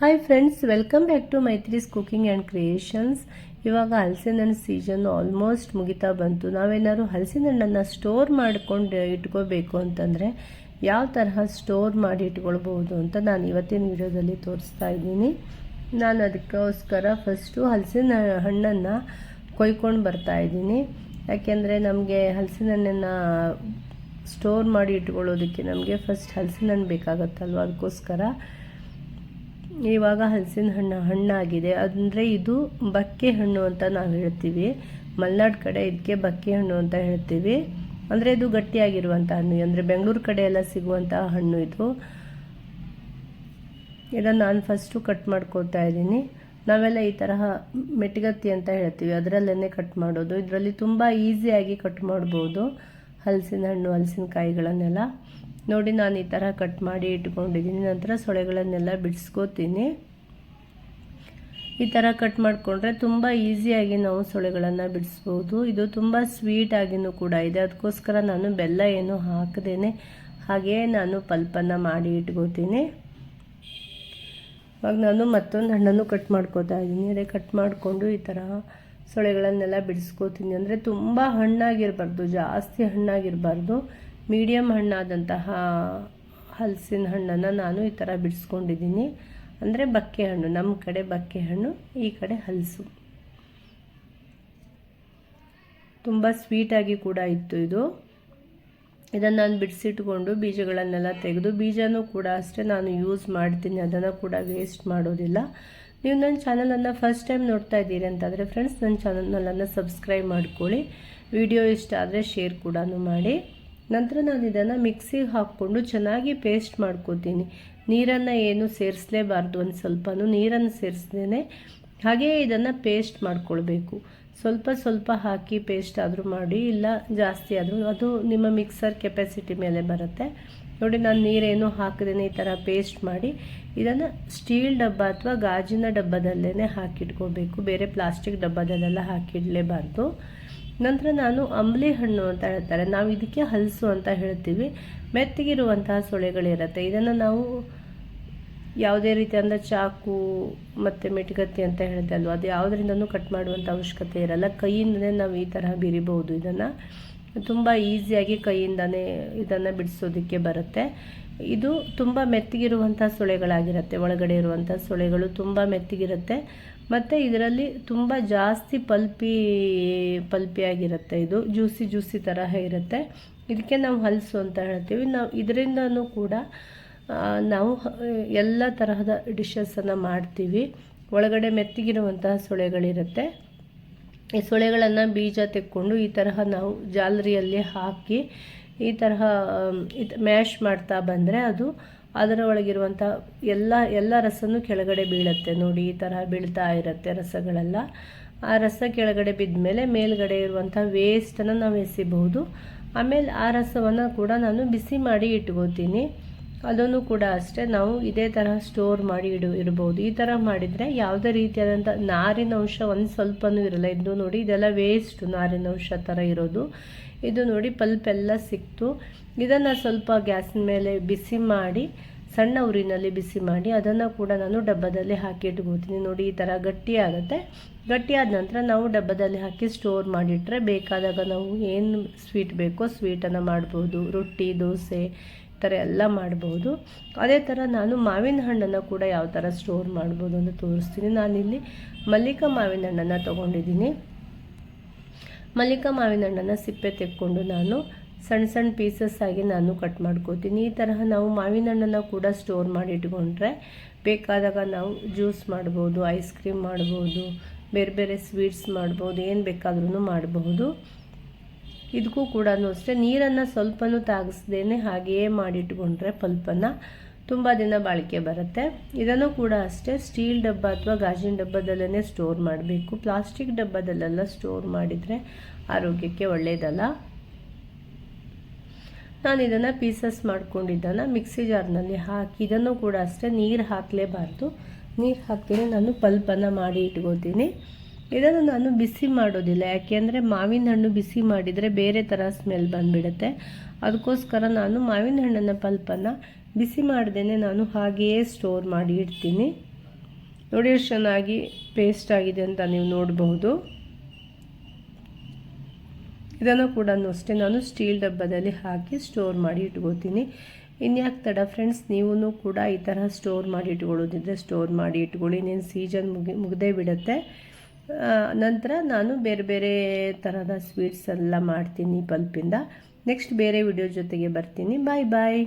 Hi friends welcome back to Maithri's cooking and creations ಇವಾಗ ಹಲಸಿನ ಹಣ್ಣು ಸೀಸನ್ ಆಲ್ಮೋಸ್ಟ್ ಮುಗಿತಾ ಬಂತು. ನಾವೇನಾದ್ರು ಹಲಸಿನ ಹಣ್ಣನ್ನು ಸ್ಟೋರ್ ಮಾಡ್ಕೊಂಡು ಇಟ್ಕೋಬೇಕು ಅಂತಂದರೆ ಯಾವ ತರಹ ಸ್ಟೋರ್ ಮಾಡಿ ಇಟ್ಕೊಳ್ಬೋದು ಅಂತ ನಾನು ಇವತ್ತಿನ ವಿಡಿಯೋದಲ್ಲಿ ತೋರಿಸ್ತಾ ಇದ್ದೀನಿ. ನಾನು ಅದಕ್ಕೋಸ್ಕರ ಫಸ್ಟು ಹಲಸಿನ ಹಣ್ಣನ್ನು ಕೊಯ್ಕೊಂಡು ಬರ್ತಾ ಇದ್ದೀನಿ. ಯಾಕೆಂದರೆ ನಮಗೆ ಹಲಸಿನ ಹಣ್ಣನ್ನು ಸ್ಟೋರ್ ಮಾಡಿ ಇಟ್ಕೊಳ್ಳೋದಕ್ಕೆ ನಮಗೆ ಫಸ್ಟ್ ಹಲಸಿನ ಹಣ್ಣು ಬೇಕಾಗತ್ತಲ್ವ? ಅದಕ್ಕೋಸ್ಕರ ಇವಾಗ ಹಲಸಿನ ಹಣ್ಣು, ಹಣ್ಣಾಗಿದೆ. ಅಂದರೆ ಇದು ಬಕ್ಕೆ ಹಣ್ಣು ಅಂತ ನಾವು ಹೇಳ್ತೀವಿ. ಮಲೆನಾಡು ಕಡೆ ಇದಕ್ಕೆ ಬಕ್ಕೆ ಹಣ್ಣು ಅಂತ ಹೇಳ್ತೀವಿ. ಅಂದರೆ ಇದು ಗಟ್ಟಿಯಾಗಿರುವಂಥ ಹಣ್ಣು. ಅಂದರೆ ಬೆಂಗಳೂರು ಕಡೆ ಎಲ್ಲ ಸಿಗುವಂತಹ ಹಣ್ಣು ಇದು. ಇದನ್ನು ನಾನು ಫಸ್ಟು ಕಟ್ ಮಾಡ್ಕೋತಾ ಇದ್ದೀನಿ. ನಾವೆಲ್ಲ ಈ ತರಹ ಮೆಟ್ಗತ್ತಿ ಅಂತ ಹೇಳ್ತೀವಿ. ಅದರಲ್ಲೇ ಕಟ್ ಮಾಡೋದು. ಇದರಲ್ಲಿ ತುಂಬ ಈಸಿಯಾಗಿ ಕಟ್ ಮಾಡ್ಬೋದು. ಹಲಸಿನ ಹಣ್ಣು ಹಲಸಿನಕಾಯಿಗಳನ್ನೆಲ್ಲ ನೋಡಿ ನಾನು ಈ ಥರ ಕಟ್ ಮಾಡಿ ಇಟ್ಕೊಂಡಿದ್ದೀನಿ. ನಂತರ ಸೊಳೆಗಳನ್ನೆಲ್ಲ ಬಿಡಿಸ್ಕೋತೀನಿ. ಈ ಥರ ಕಟ್ ಮಾಡಿಕೊಂಡ್ರೆ ತುಂಬ ಈಸಿಯಾಗಿ ನಾವು ಸೊಳೆಗಳನ್ನು ಬಿಡಿಸ್ಬೋದು. ಇದು ತುಂಬ ಸ್ವೀಟಾಗಿಯೂ ಕೂಡ ಇದೆ. ಅದಕ್ಕೋಸ್ಕರ ನಾನು ಬೆಲ್ಲ ಏನು ಹಾಕದೇನೆ. ಹಾಗೆಯೇ ನಾನು ಪಲ್ಪನ್ನು ಮಾಡಿ ಇಟ್ಕೋತೀನಿ. ಇವಾಗ ನಾನು ಮತ್ತೊಂದು ಹಣ್ಣನ್ನು ಕಟ್ ಮಾಡ್ಕೋತಾ ಇದ್ದೀನಿ. ಅದೇ ಕಟ್ ಮಾಡಿಕೊಂಡು ಈ ಥರ ಸೊಳೆಗಳನ್ನೆಲ್ಲ ಬಿಡಿಸ್ಕೋತೀನಿ. ಅಂದರೆ ತುಂಬ ಹಣ್ಣಾಗಿರಬಾರ್ದು, ಜಾಸ್ತಿ ಹಣ್ಣಾಗಿರಬಾರ್ದು. ಮೀಡಿಯಮ್ ಹಣ್ಣಾದಂತಹ ಹಲಸಿನ ಹಣ್ಣನ್ನು ನಾನು ಈ ಥರ ಬಿಡಿಸ್ಕೊಂಡಿದ್ದೀನಿ. ಅಂದರೆ ಬಕ್ಕೆ ಹಣ್ಣು, ನಮ್ಮ ಕಡೆ ಬಕ್ಕೆ ಹಣ್ಣು, ಈ ಕಡೆ ಹಲಸು. ತುಂಬ ಸ್ವೀಟಾಗಿ ಕೂಡ ಇತ್ತು ಇದು. ಇದನ್ನು ನಾನು ಬಿಡಿಸಿಟ್ಕೊಂಡು ಬೀಜಗಳನ್ನೆಲ್ಲ ತೆಗೆದು, ಬೀಜನೂ ಕೂಡ ಅಷ್ಟೇ ನಾನು ಯೂಸ್ ಮಾಡ್ತೀನಿ, ಅದನ್ನು ಕೂಡ ವೇಸ್ಟ್ ಮಾಡೋದಿಲ್ಲ. ನೀವು ನನ್ನ ಚಾನಲನ್ನು ಫಸ್ಟ್ ಟೈಮ್ ನೋಡ್ತಾ ಇದ್ದೀರಿ ಅಂತಂದರೆ ಫ್ರೆಂಡ್ಸ್ ನನ್ನ ಚಾನಲ್ನಲ್ಲನ್ನು ಸಬ್ಸ್ಕ್ರೈಬ್ ಮಾಡ್ಕೊಳ್ಳಿ. ವಿಡಿಯೋ ಇಷ್ಟ ಆದರೆ ಶೇರ್ ಕೂಡ ಮಾಡಿ. ನಂತರ ನಾನು ಇದನ್ನು ಮಿಕ್ಸಿಗೆ ಹಾಕ್ಕೊಂಡು ಚೆನ್ನಾಗಿ ಪೇಸ್ಟ್ ಮಾಡ್ಕೋತೀನಿ. ನೀರನ್ನು ಏನು ಸೇರಿಸಲೇಬಾರ್ದು ಒಂದು ಸ್ವಲ್ಪನೂ, ನೀರನ್ನು ಸೇರಿಸ್ದೇ ಹಾಗೆಯೇ ಇದನ್ನು ಪೇಸ್ಟ್ ಮಾಡ್ಕೊಳ್ಬೇಕು. ಸ್ವಲ್ಪ ಸ್ವಲ್ಪ ಹಾಕಿ ಪೇಸ್ಟ್ ಆದರೂ ಮಾಡಿ, ಇಲ್ಲ ಜಾಸ್ತಿ ಆದರೂ, ಅದು ನಿಮ್ಮ ಮಿಕ್ಸರ್ ಕೆಪಾಸಿಟಿ ಮೇಲೆ ಬರುತ್ತೆ. ನೋಡಿ, ನಾನು ನೀರೇನು ಹಾಕದೇ ಈ ಥರ ಪೇಸ್ಟ್ ಮಾಡಿ, ಇದನ್ನು ಸ್ಟೀಲ್ ಡಬ್ಬ ಅಥವಾ ಗಾಜಿನ ಡಬ್ಬದಲ್ಲೇ ಹಾಕಿಟ್ಕೋಬೇಕು. ಬೇರೆ ಪ್ಲಾಸ್ಟಿಕ್ ಡಬ್ಬದಲ್ಲೆಲ್ಲ ಹಾಕಿಡಲೇಬಾರ್ದು. ನಂತರ ನಾನು ಅಂಬಲಿ ಹಣ್ಣು ಅಂತ ಹೇಳ್ತಾರೆ. ನಾವು ಇದಕ್ಕೆ ಹಲಸು ಅಂತ ಹೇಳ್ತೀವಿ. ಮೆತ್ತಗಿರುವಂತಹ ಸೊಳೆಗಳಿರುತ್ತೆ ಇದನ್ನು ನಾವು ಯಾವುದೇ ರೀತಿಯಾದ ಚಾಕು ಮತ್ತು ಮೆಟಗತ್ತಿ ಅಂತ ಹೇಳಿದೆ ಅಲ್ವ? ಅದು ಯಾವುದರಿಂದನೂ ಕಟ್ ಮಾಡುವಂಥ ಅವಶ್ಯಕತೆ ಇರಲ್ಲ. ಕೈಯಿಂದನೇ ನಾವು ಈ ತರಹ ಬಿರಿಬೋದು ಇದನ್ನು. ತುಂಬ ಈಸಿಯಾಗಿ ಕೈಯಿಂದನೇ ಇದನ್ನು ಬಿಡಿಸೋದಕ್ಕೆ ಬರುತ್ತೆ. ಇದು ತುಂಬ ಮೆತ್ತಗಿರುವಂಥ ಸೊಳೆಗಳಾಗಿರುತ್ತೆ, ಒಳಗಡೆ ಇರುವಂಥ ಸೊಳೆಗಳು ತುಂಬ ಮೆತ್ತಗಿರುತ್ತೆ, ಮತ್ತು ಇದರಲ್ಲಿ ತುಂಬ ಜಾಸ್ತಿ ಪಲ್ಪಿ, ಪಲ್ಪಿಯಾಗಿರುತ್ತೆ ಇದು, ಜ್ಯೂಸಿ ಜ್ಯೂಸಿ ತರಹ ಇರುತ್ತೆ. ಇದಕ್ಕೆ ನಾವು ಹಲಸು ಅಂತ ಹೇಳ್ತೀವಿ. ನಾವು ಇದರಿಂದನೂ ಕೂಡ ನಾವು ಎಲ್ಲ ತರಹದ ಡಿಶಸನ್ನು ಮಾಡ್ತೀವಿ. ಒಳಗಡೆ ಮೆತ್ತಗಿರುವಂತಹ ಸೊಳೆಗಳಿರುತ್ತೆ. ಈ ಸೊಳೆಗಳನ್ನು ಬೀಜ ತೆಕ್ಕೊಂಡು ಈ ತರಹ ನಾವು ಜಾಲರಿಯಲ್ಲಿ ಹಾಕಿ ಈ ತರಹ ಮ್ಯಾಶ್ ಮಾಡ್ತಾ ಬಂದರೆ ಅದು ಅದರ ಒಳಗಿರುವಂಥ ಎಲ್ಲ ಎಲ್ಲ ರಸನೂ ಕೆಳಗಡೆ ಬೀಳುತ್ತೆ. ನೋಡಿ, ಈ ತರಹ ಬೀಳ್ತಾ ಇರುತ್ತೆ ರಸಗಳೆಲ್ಲ. ಆ ರಸ ಕೆಳಗಡೆ ಬಿದ್ದ ಮೇಲೆ ಮೇಲ್ಗಡೆ ಇರುವಂಥ ವೇಸ್ಟನ್ನು ನಾವು ಎಸಿಬಹುದು. ಆಮೇಲೆ ಆ ರಸವನ್ನು ಕೂಡ ನಾನು ಬಿಸಿ ಮಾಡಿ ಇಟ್ಕೋತೀನಿ. ಅದನ್ನು ಕೂಡ ಅಷ್ಟೇ ನಾವು ಇದೇ ಥರ ಸ್ಟೋರ್ ಮಾಡಿ ಇಡು ಇರ್ಬೋದು ಈ ಥರ ಮಾಡಿದರೆ ಯಾವುದೇ ರೀತಿಯಾದಂಥ ನಾರಿನ ಅಂಶ ಒಂದು ಸ್ವಲ್ಪನೂ ಇರಲ್ಲ. ಇದು ನೋಡಿ, ಇದೆಲ್ಲ ವೇಸ್ಟ್ ನಾರಿನ ಅಂಶ ಥರ ಇರೋದು. ಇದು ನೋಡಿ ಪಲ್ಪ್ ಎಲ್ಲ ಸಿಕ್ತು. ಇದನ್ನು ಸ್ವಲ್ಪ ಗ್ಯಾಸಿನ ಮೇಲೆ ಬಿಸಿ ಮಾಡಿ, ಸಣ್ಣ ಉರಿನಲ್ಲಿ ಬಿಸಿ ಮಾಡಿ, ಅದನ್ನು ಕೂಡ ನಾನು ಡಬ್ಬದಲ್ಲಿ ಹಾಕಿ ಇಟ್ಕೋತೀನಿ. ನೋಡಿ, ಈ ಥರ ಗಟ್ಟಿ ಆಗುತ್ತೆ. ಗಟ್ಟಿಯಾದ ನಂತರ ನಾವು ಡಬ್ಬದಲ್ಲಿ ಹಾಕಿ ಸ್ಟೋರ್ ಮಾಡಿಟ್ರೆ ಬೇಕಾದಾಗ ನಾವು ಏನು ಸ್ವೀಟ್ ಬೇಕೋ ಸ್ವೀಟನ್ನು ಮಾಡ್ಬೋದು. ರೊಟ್ಟಿ, ದೋಸೆ ಥರ ಎಲ್ಲ ಮಾಡ್ಬೋದು. ಅದೇ ಥರ ನಾನು ಮಾವಿನ ಹಣ್ಣನ್ನು ಕೂಡ ಯಾವ ಥರ ಸ್ಟೋರ್ ಮಾಡ್ಬೋದು ಅಂತ ತೋರಿಸ್ತೀನಿ. ನಾನಿಲ್ಲಿ ಮಲ್ಲಿಕ ಮಾವಿನ ಹಣ್ಣನ್ನು ತೊಗೊಂಡಿದ್ದೀನಿ. ಮಲ್ಲಿಕ ಮಾವಿನ ಹಣ್ಣನ್ನು ಸಿಪ್ಪೆ ತೆಕ್ಕೊಂಡು ನಾನು ಸಣ್ಣ ಸಣ್ಣ ಪೀಸಸ್ ಆಗಿ ನಾನು ಕಟ್ ಮಾಡ್ಕೋತೀನಿ. ಈ ತರಹ ನಾವು ಮಾವಿನ ಹಣ್ಣನ್ನು ಕೂಡ ಸ್ಟೋರ್ ಮಾಡಿ ಇಟ್ಕೊಂಡ್ರೆ ಬೇಕಾದಾಗ ನಾವು ಜ್ಯೂಸ್ ಮಾಡ್ಬೋದು ಐಸ್ ಕ್ರೀಮ್ ಮಾಡ್ಬೋದು, ಬೇರೆ ಬೇರೆ ಸ್ವೀಟ್ಸ್ ಮಾಡ್ಬೋದು, ಏನು ಬೇಕಾದ್ರೂ ಮಾಡಬಹುದು ಇದಕ್ಕೂ ಕೂಡ ಅಷ್ಟೇ, ನೀರನ್ನು ಸ್ವಲ್ಪನೂ ತಾಗಿಸ್ದೇನೆ ಹಾಗೆಯೇ ಮಾಡಿಟ್ಕೊಂಡ್ರೆ ಪಲ್ಪನ್ನು ತುಂಬ ದಿನ ಬಾಳಿಕೆ ಬರುತ್ತೆ. ಇದನ್ನು ಕೂಡ ಅಷ್ಟೇ, ಸ್ಟೀಲ್ ಡಬ್ಬ ಅಥವಾ ಗಾಜಿನ ಡಬ್ಬದಲ್ಲೇ ಸ್ಟೋರ್ ಮಾಡಬೇಕು. ಪ್ಲಾಸ್ಟಿಕ್ ಡಬ್ಬದಲ್ಲೆಲ್ಲ ಸ್ಟೋರ್ ಮಾಡಿದರೆ ಆರೋಗ್ಯಕ್ಕೆ ಒಳ್ಳೆಯದಲ್ಲ ನಾನು ಇದನ್ನು ಪೀಸಸ್ ಮಾಡ್ಕೊಂಡಿದ್ದನ್ನು ಮಿಕ್ಸಿ ಜಾರ್ನಲ್ಲಿ ಹಾಕಿ, ಇದನ್ನು ಕೂಡ ಅಷ್ಟೇ ನೀರು ಹಾಕಲೇಬಾರ್ದು. ನೀರು ಹಾಕ್ತೀನಿ ನಾನು ಪಲ್ಪನ್ನು ಮಾಡಿ ಇಟ್ಕೋತೀನಿ. ಇದನ್ನು ನಾನು ಬಿಸಿ ಮಾಡೋದಿಲ್ಲ. ಯಾಕೆಂದರೆ ಮಾವಿನ ಹಣ್ಣು ಬಿಸಿ ಮಾಡಿದರೆ ಬೇರೆ ಥರ ಸ್ಮೆಲ್ ಬಂದುಬಿಡುತ್ತೆ. ಅದಕ್ಕೋಸ್ಕರ ನಾನು ಮಾವಿನ ಹಣ್ಣನ್ನು, ಪಲ್ಪನ್ನು ಬಿಸಿ ಮಾಡ್ದೇ ನಾನು ಹಾಗೆಯೇ ಸ್ಟೋರ್ ಮಾಡಿ ಇಡ್ತೀನಿ. ನೋಡಿ ಎಷ್ಟು ಚೆನ್ನಾಗಿ ಪೇಸ್ಟ್ ಆಗಿದೆ ಅಂತ ನೀವು ನೋಡಬಹುದು. ಇದನ್ನು ಕೂಡ ಅಷ್ಟೇ, ನಾನು ಸ್ಟೀಲ್ ಡಬ್ಬದಲ್ಲಿ ಹಾಕಿ ಸ್ಟೋರ್ ಮಾಡಿ ಇಟ್ಕೋತೀನಿ. ಇನ್ಯಾಕೆ ತಡ ಫ್ರೆಂಡ್ಸ್ ನೀವು ಕೂಡ ಈ ಥರ ಸ್ಟೋರ್ ಮಾಡಿ ಇಟ್ಕೊಳ್ಳೋದಿದ್ರೆ ಸ್ಟೋರ್ ಮಾಡಿ ಇಟ್ಕೊಳ್ಳಿ. ನೀನು ಸೀಜನ್ ಮುಗಿ, ಮುಗ್ದೇ ಬಿಡುತ್ತೆ. ನಂತರ ನಾನು ಬೇರೆ ಬೇರೆ ಥರದ ಸ್ವೀಟ್ಸ್ ಎಲ್ಲ ಮಾಡ್ತೀನಿ ಪಲ್ಪಿಂದ. ನೆಕ್ಸ್ಟ್ ಬೇರೆ ವಿಡಿಯೋ ಜೊತೆಗೆ ಬರ್ತೀನಿ. ಬಾಯ್ ಬಾಯ್